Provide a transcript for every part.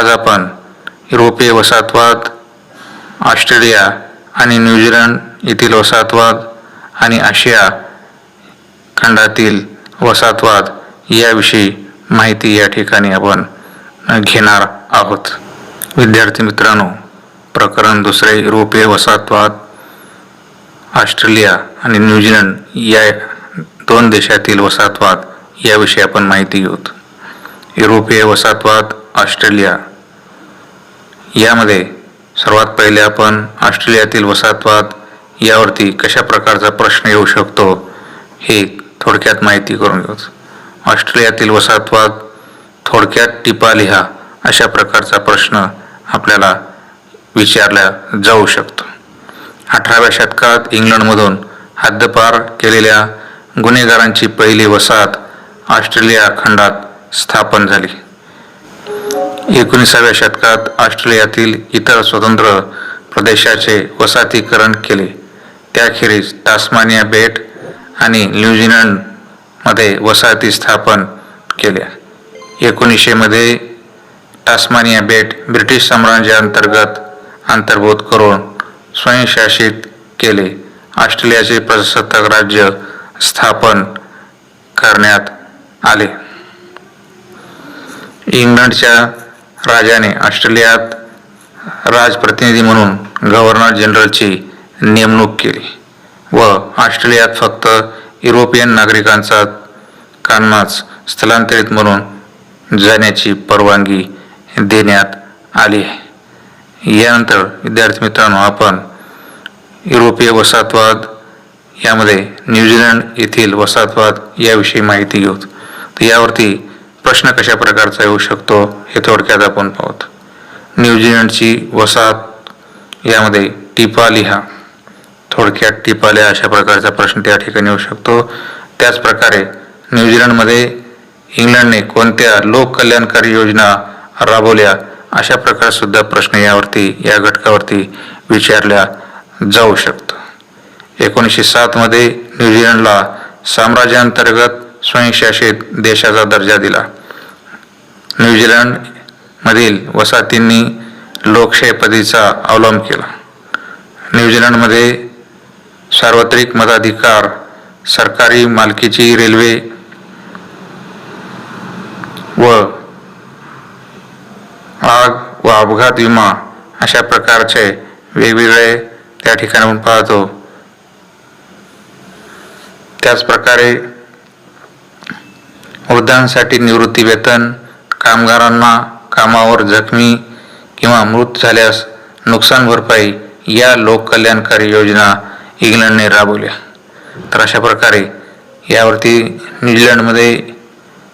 आज आपण युरोपीय वसाहतवाद ऑस्ट्रेलिया आणि न्यूझीलंड येथील वसाहतवाद आणि आशिया खंडातील वसाहतवाद याविषयी माहिती या ठिकाणी आपण घेणार आहोत. विद्यार्थी मित्रांनो प्रकरण दुसरे युरोपीय वसाहतवाद ऑस्ट्रेलिया आणि न्यूझीलंड या दोन देशातील वसाहतवाद याविषयी आपण माहिती घेऊत. युरोपीय वसाहतवाद ऑस्ट्रेलिया यामध्ये सर्वात पहिले आपण ऑस्ट्रेलियातील वसाहतवाद यावरती कशा प्रकारचा प्रश्न येऊ शकतो हे थोडक्यात माहिती करून घेऊ. ऑस्ट्रेलियातील वसाहतवाद थोडक्यात टिपा लिहा अशा प्रकारचा प्रश्न आपल्याला विचारला जाऊ शकतो. अठराव्या शतकात इंग्लंडमधून हद्दपार केलेल्या गुन्हेगारांची पहिली वसाहत ऑस्ट्रेलिया खंडात स्थापन झाली. एकोणीसाव्या शतकात ऑस्ट्रेलियातील इतर स्वतंत्र प्रदेशाचे वसाहतीकरण केले. त्याखेरीज टास्मानिया बेट आणि न्यूझीलंडमध्ये वसाहती स्थापन केल्या. एकोणीसशेमध्ये टास्मानिया बेट ब्रिटिश साम्राज्याअंतर्गत अंतर्भूत करून स्वयंशासित केले. ऑस्ट्रेलियाचे प्रजासत्ताक राज्य स्थापन करण्यात आले. इंग्लंडच्या राजाने ऑस्ट्रेलियात राजप्रतिनिधी म्हणून गव्हर्नर जनरलची नेमणूक केली व ऑस्ट्रेलियात फक्त युरोपियन नागरिकांचा कांनाच स्थलांतरित म्हणून जाण्याची परवानगी देण्यात आली. आहे यानंतर विद्यार्थी मित्रांनो आपण युरोपीय वसाहतवाद यामध्ये न्यूझीलंड येथील वसाहतवाद याविषयी माहिती घेऊ. तर यावरती प्रश्न कशा प्रकारचा येऊ शकतो हे थोडक्यात आपण पाहूत. न्यूझीलंडची वसाहत यामध्ये टिपा लिहा. थोडक्यात टिपा लिहा अशा प्रकारचा प्रश्न त्या ठिकाणी येऊ शकतो. त्याचप्रकारे न्यूझीलंडमध्ये इंग्लंडने कोणत्या लोककल्याणकारी योजना राबवल्या अशा प्रकारसुद्धा प्रश्न यावरती या घटकावरती विचारल्या जाऊ शकतो. एकोणीसशे सातमध्ये न्यूझीलंडला साम्राज्याअंतर्गत स्वयंशासित देशाचा दर्जा दिला. न्यूझीलंड मधील वसाहतींनी लोकशाही पद्धतीचा अवलंब केला. न्यूझीलंडमध्ये सार्वत्रिक मताधिकार सरकारी मालकीची रेल्वे व आग व अपघात विमा अशा प्रकारचे वेगवेगळे त्या ठिकाणाहून पाहतो. त्याचप्रकारे वृद्धांसाठी निवृत्ती वेतन कामगारांना कामावर जखमी किंवा मृत झाल्यास नुकसान भरपाई या लोककल्याणकारी योजना इंग्लंडने राबवल्या. तर अशा प्रकारे यावरती न्यूझीलंडमध्ये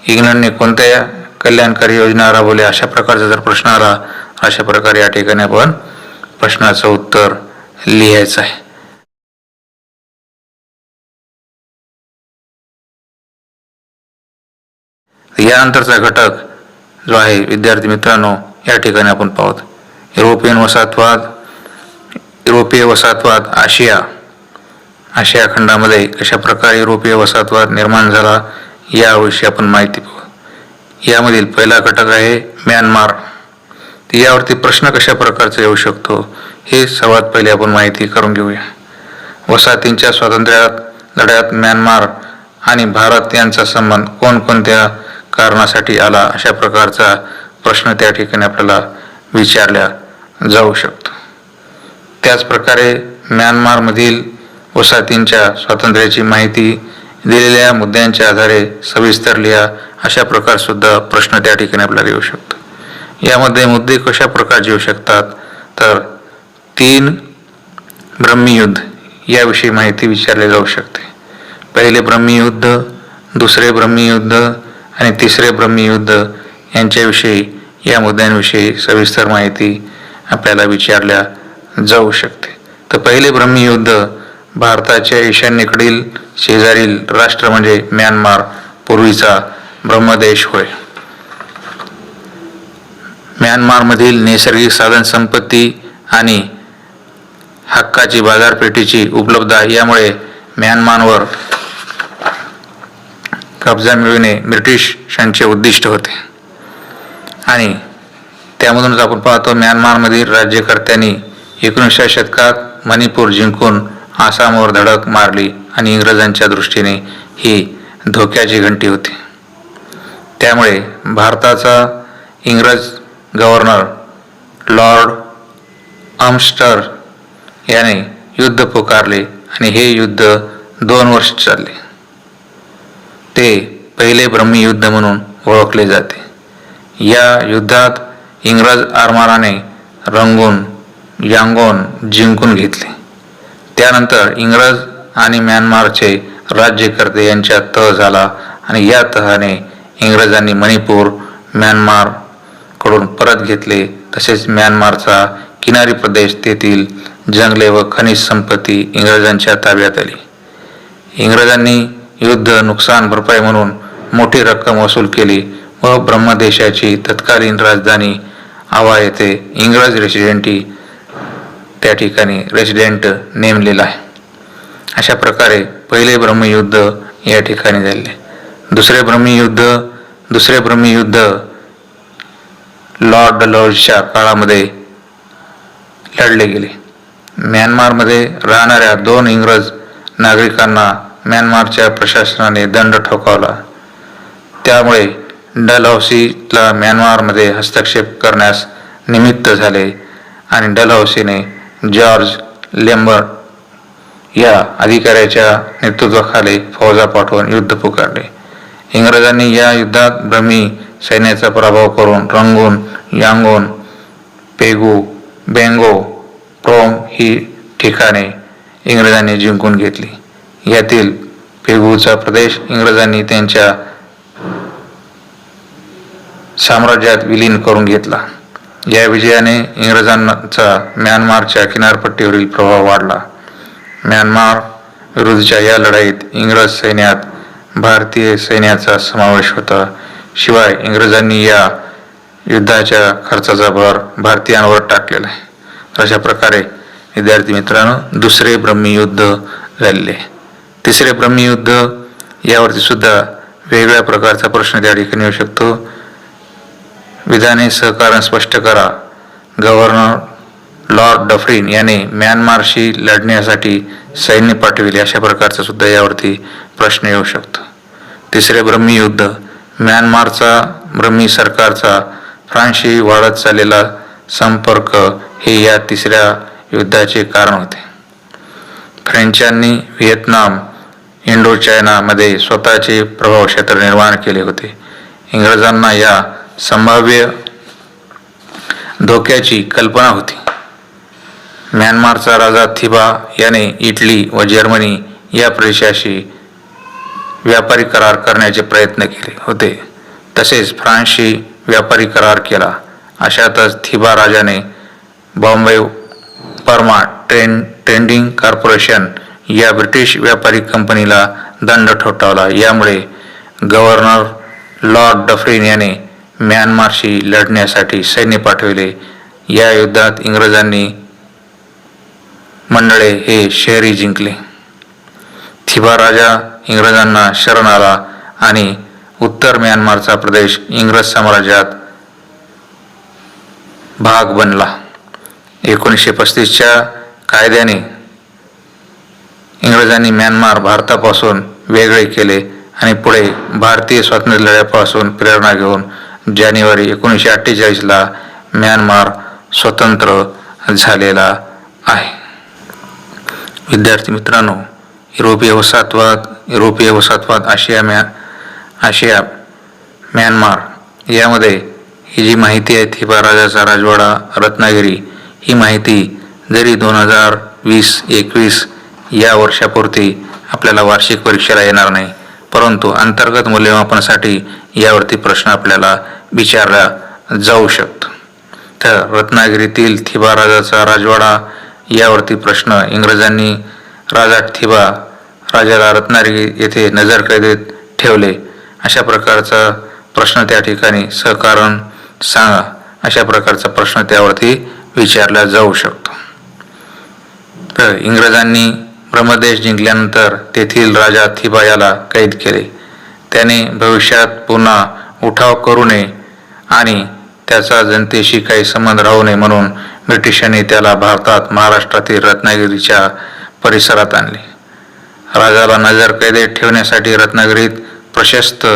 इंग्लंडने कोणत्या कल्याणकारी योजना राबवल्या अशा प्रकारचा जर प्रश्न आला अशा प्रकारे या ठिकाणी आपण प्रश्नाचं उत्तर लिहायचं आहे. यानंतरचा घटक जो आहे विद्यार्थी मित्रांनो या ठिकाणी आपण पाहत. युरोपियन वसाहतवाद युरोपीय वसाहतवाद आशिया. आशिया खंडामध्ये कशा प्रकारे युरोपीय वसाहतवाद निर्माण झाला याविषयी आपण माहिती पाहू. यामधील पहिला घटक आहे म्यानमार. यावरती प्रश्न कशा प्रकारचा येऊ शकतो हे सर्वात पहिले आपण माहिती करून घेऊया. वसाहतींच्या स्वातंत्र्यात लढ्यात म्यानमार आणि भारत यांचा संबंध कोणकोणत्या कारणासाठी आला अशा प्रकारचा प्रश्न त्या ठिकाणी आपल्याला विचारल्या जाऊ शकतो. त्याचप्रकारे म्यानमारमधील वसाहतींच्या स्वातंत्र्याची माहिती दिलेल्या मुद्द्यांच्या आधारे सविस्तर लिहा अशा प्रकारसुद्धा प्रश्न त्या ठिकाणी आपल्याला येऊ शकतो. यामध्ये मुद्दे कशा प्रकारचे येऊ शकतात? तर तीन ब्रह्मयुद्ध याविषयी माहिती विचारली जाऊ शकते. पहिले ब्रह्मयुद्ध दुसरे ब्रह्मयुद्ध आणि तिसरे ब्रह्मयुद्ध यांच्याविषयी या मुद्द्यांविषयी सविस्तर माहिती आपल्याला विचारल्या जाऊ शकते. तर पहिले ब्रह्मयुद्ध भारताच्या ईशान्येकडील शेजारील राष्ट्र म्हणजे म्यानमार पूर्वीचा ब्रह्मदेश होय. म्यानमारमधील नैसर्गिक साधनसंपत्ती आणि हक्काची बाजारपेठेची उपलब्धता यामुळे म्यानमारवर कब्जा मिळविणे ब्रिटिशांचे उद्दिष्ट होते. आणि त्यामधूनच आपण पाहतो म्यानमारमधील राज्यकर्त्यांनी एकोणीसव्या शतकात मणिपूर जिंकून आसामवर धडक मारली आणि इंग्रजांच्या दृष्टीने ही धोक्याची घंटी होती. त्यामुळे भारताचा इंग्रज गव्हर्नर लॉर्ड आर्मस्टर याने युद्ध पुकारले आणि हे युद्ध दोन वर्ष चालले. ते पहिले ब्रह्मी युद्ध म्हणून ओळखले जाते. या युद्धात इंग्रज आरमाराने रंगून यांगोन जिंकून घेतले. त्यानंतर इंग्रज आणि म्यानमारचे राज्यकर्ते यांच्यात तह झाला आणि या तहाने इंग्रजांनी मणिपूर म्यानमारकडून परत घेतले. तसेच म्यानमारचा किनारी प्रदेश तेथील जंगले व खनिज संपत्ती इंग्रजांच्या ताब्यात आली. इंग्रजांनी युद्ध नुकसान भरपाई म्हणून मोठी रक्कम वसूल केली. व ब्रह्मदेशाची तत्कालीन राजधानी आवा येथे इंग्रज रेसिडेंटी त्या ठिकाणी रेसिडेंट नेमलेला आहे. अशा प्रकारे पहिले ब्रह्मयुद्ध या ठिकाणी झाले. दुसरे ब्रह्मयुद्ध दुसरे ब्रह्मयुद्ध लॉर्ड लॉर्डच्या काळामध्ये लढले गेले. म्यानमारमध्ये राहणाऱ्या दोन इंग्रज नागरिकांना म्यानमारच्या प्रशासनाने दंड ठोकावला. त्यामुळे डलहौसीला म्यानमारमध्ये हस्तक्षेप करण्यास निमित्त झाले आणि डलहौसीने जॉर्ज लेंबर्ट या अधिकाऱ्याच्या नेतृत्वाखाली फौजा पाठवून युद्ध पुकारले. इंग्रजांनी या युद्धात ब्रह्मी सैन्याचा पराभव करून रंगून यांगोन पेगू बेंगो प्रोम ही ठिकाणे इंग्रजांनी जिंकून घेतली. यातील पेगूचा प्रदेश इंग्रजांनी त्यांच्या साम्राज्यात विलीन करून घेतला. या विजयाने इंग्रजांचा म्यानमारच्या किनारपट्टीवरील प्रभाव वाढला. म्यानमार विरुद्धच्या या लढाईत इंग्रज सैन्यात भारतीय सैन्याचा समावेश होता. शिवाय इंग्रजांनी या युद्धाच्या खर्चाचा भर भारतीयांवर टाकलेला आहे. अशा प्रकारे विद्यार्थी मित्रांनो दुसरे ब्रह्मयुद्ध झालेले तिसरे ब्रह्मयुद्ध यावरती सुद्धा वेगळ्या प्रकारचा प्रश्न त्या ठिकाणी येऊ शकतो. विधाने सहकारण स्पष्ट करा. गव्हर्नर लॉर्ड डफरीन याने म्यानमारशी लढण्यासाठी सैन्य पाठविले अशा प्रकारचा सुद्धा यावरती प्रश्न येऊ शकतो. तिसरे ब्रह्मी युद्ध म्यानमारचा ब्रह्मी सरकारचा फ्रान्सशी वाढत चाललेला संपर्क हे या तिसऱ्या युद्धाचे कारण होते. फ्रेंचांनी व्हिएतनाम इंडो चायनामध्ये स्वतःचे प्रभाव क्षेत्र निर्माण केले होते. इंग्रजांना या संभाव्य धोक्याची कल्पना होती. म्यानमारचा राजा थिबा याने इटली व जर्मनी या प्रदेशाशी व्यापारी करार करण्याचे प्रयत्न केले होते. तसेच फ्रान्सशी व्यापारी करार केला. अशातच थिबा राजाने Bombay Burmah train trading corporation या ब्रिटिश व्यापारी कंपनीला दंड ठोठावला. यामुळे गव्हर्नर लॉर्ड डफरीन याने म्यानमारशी लढण्यासाठी सैन्य पाठविले. या युद्धात इंग्रजांनी मंडळे हे शहरी जिंकले. थिबा राजा इंग्रजांना शरण आला आणि उत्तर म्यानमारचा प्रदेश इंग्रज साम्राज्यात भाग बनला. एकोणीसशे पस्तीसच्या कायद्याने इंग्रजांनी म्यानमार भारतापासून वेगळे केले आणि पुढे भारतीय स्वातंत्र्य लढ्यापासून प्रेरणा घेऊन जानेवारी एकोणीसशे अठ्ठेचाळीसला म्यानमार स्वतंत्र झालेला आहे. विद्यार्थी मित्रांनो युरोपीय वसाहतवाद युरोपीय वसाहतवाद आशिया म्या आशिया म्यानमार यामध्ये ही जी माहिती आहे थिबा राजाचा राजवाडा रत्नागिरी ही माहिती जरी दोन हजार वीस एकवीस या वर्षापुरती आपल्याला वार्षिक परीक्षेला येणार नाही. परंतु अंतर्गत मूल्यमापनासाठी यावरती प्रश्न आपल्याला विचारला जाऊ शकतो. तर रत्नागिरीतील थिबा राजाचा राजवाडा यावरती प्रश्न इंग्रजांनी राजा थिबा राजाला रत्नागिरी येथे नजरकैदेत ठेवले. अशा प्रकारचा प्रश्न त्या ठिकाणी सहकारण सांगा. अशा प्रकारचा प्रश्न त्यावरती विचारला जाऊ शकतो. तर इंग्रजांनी ब्रह्मदेश जिंकल्यानंतर तेथील राजा थिबा याला कैद केले. त्याने भविष्यात पुन्हा उठाव करू नये आणि त्याचा जनतेशी काही संबंध राहू नये म्हणून ब्रिटिशांनी त्याला भारतात महाराष्ट्रातील रत्नागिरीच्या परिसरात आणले. राजाला नजर कैदेत ठेवण्यासाठी रत्नागिरीत प्रशस्त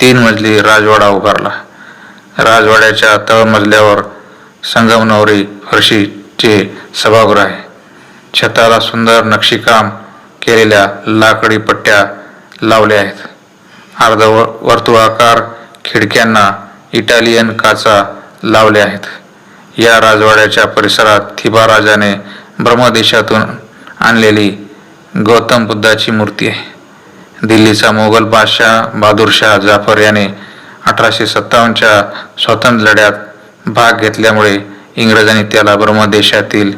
तीन मजली राजवाडा उभारला. राजवाड्याच्या तळमजल्यावर संगमनवरी फरशीचे सभागृह आहे. छताला सुंदर नक्षीकाम केलेल्या लाकडी पट्ट्या लावल्या आहेत. अर्ध वर्तुळाकार खिडक्यांना इटालियन काचा लावल्या आहेत. या राजवाड्याच्या परिसरात थिबा राजाने ब्रह्मदेशातून आणलेली गौतम बुद्धाची मूर्ती आहे. दिल्लीचा मोगल बादशाह बहादूरशाह जाफर याने अठराशे सत्तावन्नच्या स्वातंत्र्य लढ्यात भाग घेतल्यामुळे इंग्रजांनी त्याला ब्रह्मदेशातील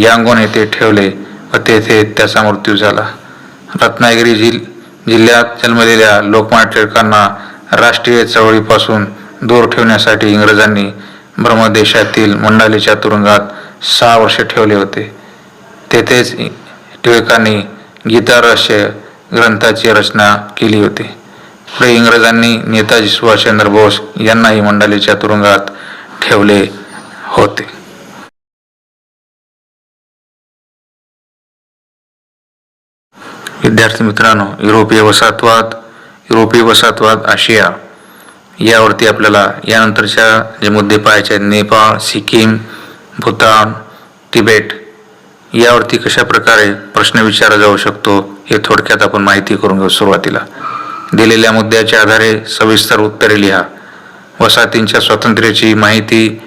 यांगोन येथे ठेवले व तेथे त्याचा मृत्यू झाला. रत्नागिरी जिल जिल्ह्यात जन्मलेल्या लोकमान्य टिळकांना राष्ट्रीय चळवळीपासून दूर ठेवण्यासाठी इंग्रजांनी ब्रह्मदेशातील मंडालीच्या तुरुंगात सहा वर्ष ठेवले होते. तेथेच टिळकांनी गीतारहस्य ग्रंथाची रचना केली होती. पुढे इंग्रजांनी नेताजी सुभाषचंद्र बोस यांनाही मंडालीच्या तुरुंगात ठेवले होते. विद्यार्थी मित्रांनो युरोपीय वसाहतवाद युरोपीय वसाहतवाद आशिया यावरती आपल्याला यानंतरच्या जे मुद्दे पाहायचे आहेत नेपाळ सिक्कीम भूतान तिबेट यावरती कशा प्रकारे प्रश्न विचारला जाऊ शकतो हे थोडक्यात आपण माहिती करून घेऊ सुरुवातीला. दिलेल्या मुद्द्याच्या आधारे सविस्तर उत्तरे लिहा. वसाहतींच्या स्वातंत्र्याची माहिती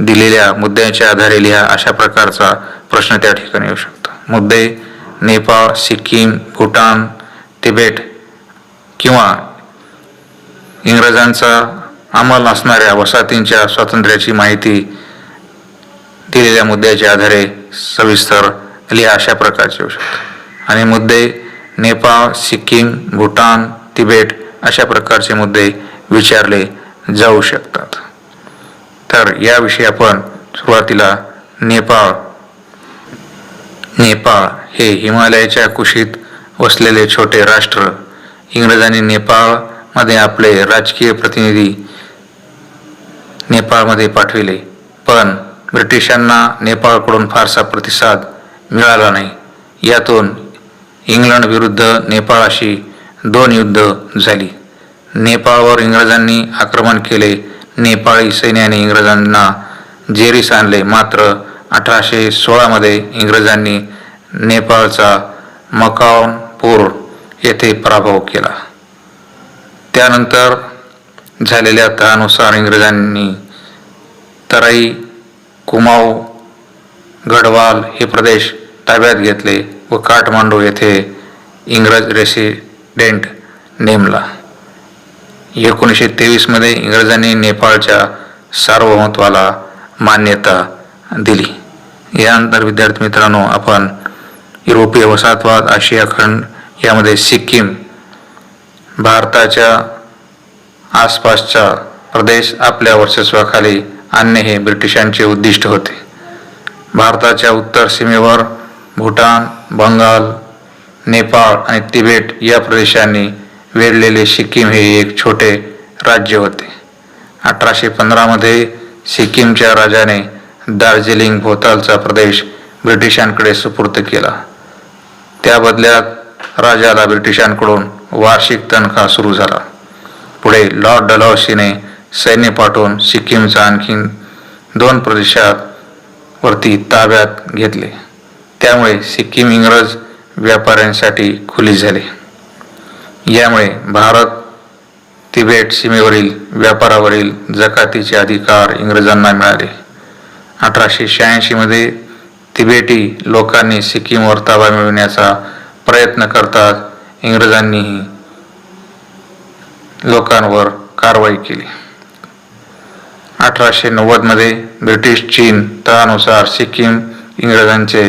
दिलेल्या मुद्द्याच्या आधारे लिहा अशा प्रकारचा प्रश्न त्या ठिकाणी येऊ शकतो. मुद्दे नेपाळ सिक्कीम भूटान तिबेट किंवा इंग्रजांचा अंमल असणाऱ्या वसाहतींच्या स्वातंत्र्याची माहिती दिलेल्या मुद्द्याच्या आधारे सविस्तर लिहा अशा प्रकारचे होऊ शकतात. आणि मुद्दे नेपाळ सिक्कीम भूटान तिबेट अशा प्रकारचे मुद्दे विचारले जाऊ शकतात. तर याविषयी आपण सुरुवातीला नेपाळ नेपाळ हे हिमालयाच्या कुशीत वसलेले छोटे राष्ट्र इंग्रजांनी नेपाळमध्ये आपले राजकीय प्रतिनिधी नेपाळमध्ये पाठविले. पण ब्रिटिशांना नेपाळकडून फारसा प्रतिसाद मिळाला नाही. यातून इंग्लंड विरुद्ध नेपाळाशी दोन युद्ध झाली. नेपाळवर इंग्रजांनी आक्रमण केले. नेपाळी सैन्याने इंग्रजांना जेरीस आणले. मात्र अठराशे सोळामध्ये इंग्रजांनी नेपाळचा मकावनपूर येथे पराभव केला. त्यानंतर झालेल्या तहानुसार इंग्रजांनी तराई कुमाऊ गढवाल हे प्रदेश ताब्यात घेतले व काठमांडू येथे इंग्रज रेसिडेंट नेमला. एकोणीसशे तेवीसमध्ये इंग्रजांनी नेपाळच्या सार्वभौमत्वाला मान्यता दिली. यानंतर विद्यार्थी मित्रांनो आपण युरोपीय वसाहतवाद आशिया खंड यामध्ये सिक्कीम भारताच्या आसपासचा प्रदेश आपल्या वर्चस्वाखाली आणणे हे ब्रिटिशांचे उद्दिष्ट होते. भारताच्या उत्तर सीमेवर भूटान बंगाल नेपाळ आणि तिबेट या प्रदेशांनी वेढलेले सिक्कीम हे एक छोटे राज्य होते. अठराशे पंधरामध्ये सिक्कीमच्या राजाने दार्जिलिंग भोवतालचा प्रदेश ब्रिटिशांकडे सुपूर्द केला. त्या बदल्यात राजाला ब्रिटिशांकडून वार्षिक तनखा सुरू झाला. पुढे लॉर्ड डलहौसीने सैन्य पाठवून सिक्कीमचा आणखीन दोन प्रदेशात वरती ताब्यात घेतले. त्यामुळे सिक्कीम इंग्रज व्यापाऱ्यांसाठी खुली झाले. यामुळे भारत तिबेट सीमेवरील व्यापारावरील जकातीचे अधिकार इंग्रजांना मिळाले. अठराशे शहाऐंशीमध्ये तिबेटी लोकांनी सिक्कीमवर ताबा मिळवण्याचा प्रयत्न करतात इंग्रजांनीही लोकांवर कारवाई केली. अठराशे नव्वदमध्ये ब्रिटिश चीन तळानुसार सिक्कीम इंग्रजांचे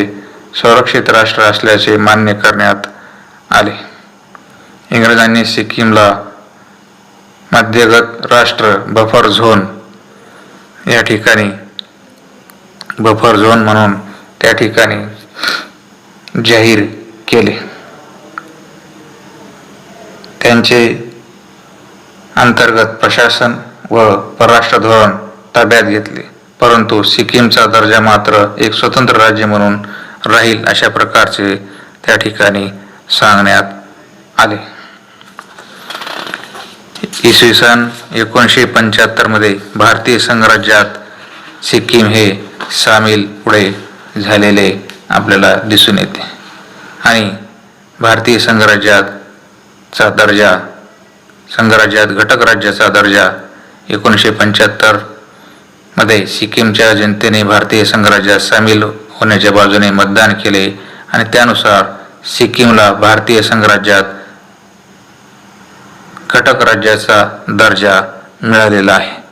संरक्षित राष्ट्र असल्याचे मान्य करण्यात आले. इंग्रजांनी सिक्कीमला मध्यगत राष्ट्र बफर झोन या ठिकाणी बफर झोन म्हणून त्या ठिकाणी जाहीर केले. त्यांचे अंतर्गत प्रशासन व परराष्ट्र धोरण ताब्यात घेतले. परंतु सिक्कीमचा दर्जा मात्र एक स्वतंत्र राज्य म्हणून राहील अशा प्रकारचे त्या ठिकाणी सांगण्यात आले. इसवी सन एकोणीसशे पंच्याहत्तरमध्ये भारतीय संघराज्यात सिक्कीम हे सामील पुढे झालेले आपल्याला दिसून येते. आणि भारतीय संघराज्याचा दर्जा संघराज्यात घटक राज्याचा दर्जा एकोणीसशे पंच्याहत्तरमध्ये सिक्कीमच्या जनतेने भारतीय संघराज्यात सामील होण्याच्या बाजूने मतदान केले आणि त्यानुसार सिक्कीमला भारतीय संघराज्यात घटक राज्याचा दर्जा मिळालेला आहे.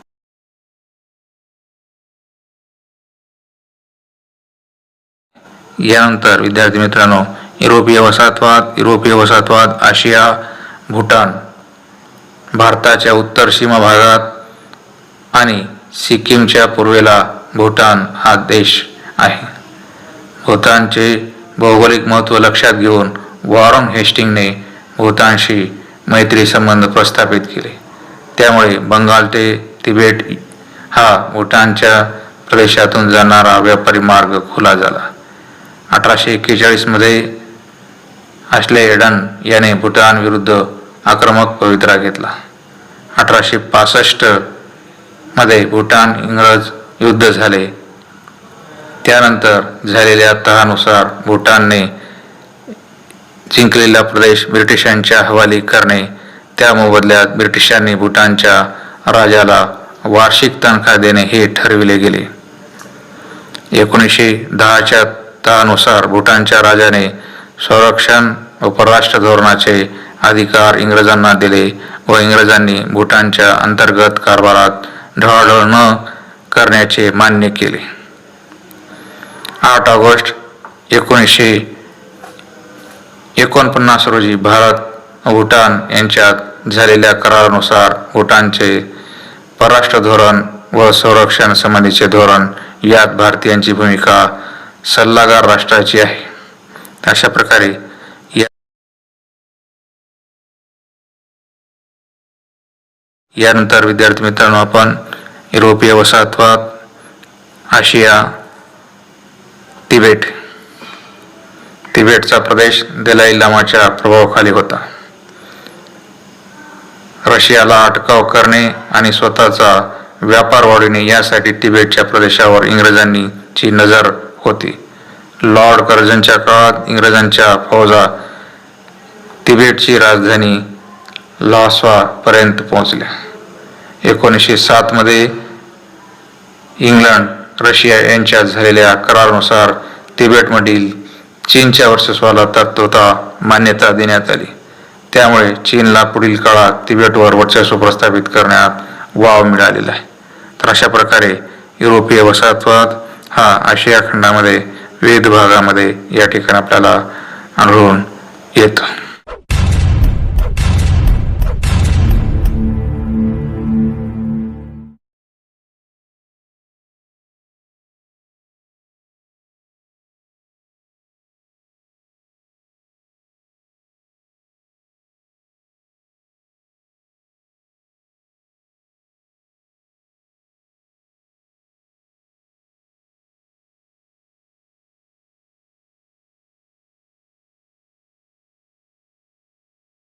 यानंतर विद्यार्थी मित्रांनो युरोपीय वसाहतवाद युरोपीय वसाहतवाद आशिया भूटान भारताच्या उत्तर सीमा भागात आणि सिक्कीमच्या पूर्वेला भूटान हा देश आहे. भूतानचे भौगोलिक महत्त्व लक्षात घेऊन वॉरन हेस्टिंगने भूतानशी मैत्री संबंध प्रस्थापित केले. त्यामुळे बंगाल ते तिबेट हा भूटानच्या प्रदेशातून जाणारा व्यापारी मार्ग खुला झाला. अठराशे एक्केचाळीसमध्ये आश्ले एडन याने भूटानविरुद्ध आक्रमक पवित्रा घेतला. अठराशे पासष्टमध्ये भूटान इंग्रज युद्ध झाले. त्यानंतर झालेल्या तहानुसार भूटानने जिंकलेला प्रदेश ब्रिटिशांच्या हवाली करणे त्या मोबदल्यात ब्रिटिशांनी भूटानच्या राजाला वार्षिक तनखा देणे हे ठरविले गेले. एकोणीसशे दहाच्या तहानुसार भूटानच्या राजाने संरक्षण उपराष्ट्र धोरणाचे अधिकार इंग्रजांना दिले व इंग्रजांनी भूटानच्या अंतर्गत कारभारात ढळाढळ न करण्याचे मान्य केले. आठ ऑगस्ट एकोणीसशे एकोणपन्नास रोजी भारत भूटान यांच्यात झालेल्या करारानुसार भूटानचे परराष्ट्र धोरण व संरक्षण संबंधीचे धोरण यात भारतीयांची भूमिका सल्लागार राष्ट्राची आहे. अशा प्रकारे या यानंतर विद्यार्थी मित्रांनो आपण युरोपीय वसाहतवाद आशिया तिबेट तिबेटचा प्रदेश दलाई लामाच्या प्रभावाखाली होता. रशियाला अटकाव करणे आणि स्वतःचा व्यापार वाढविणे यासाठी तिबेटच्या प्रदेशावर इंग्रजांनी ची नजर होती. लॉर्ड कर्जनच्या काळात इंग्रजांच्या फौजा तिबेटची राजधानी लॉस्वा पर्यंत पोहोचल्या. एकोणीसशे सातमध्ये इंग्लंड रशिया यांच्यात झालेल्या करारानुसार तिबेटमधील चीनच्या वर्चस्वाला तत्वता मान्यता देण्यात आली. त्यामुळे चीनला पुढील काळात तिबेटवर वर्चस्व प्रस्थापित करण्यात वाव मिळालेला आहे. तर अशा प्रकारे युरोपीय वसाहतवाद हा आशिया खंडामध्ये विविध भागामध्ये या ठिकाणी आपल्याला आढळून येतो.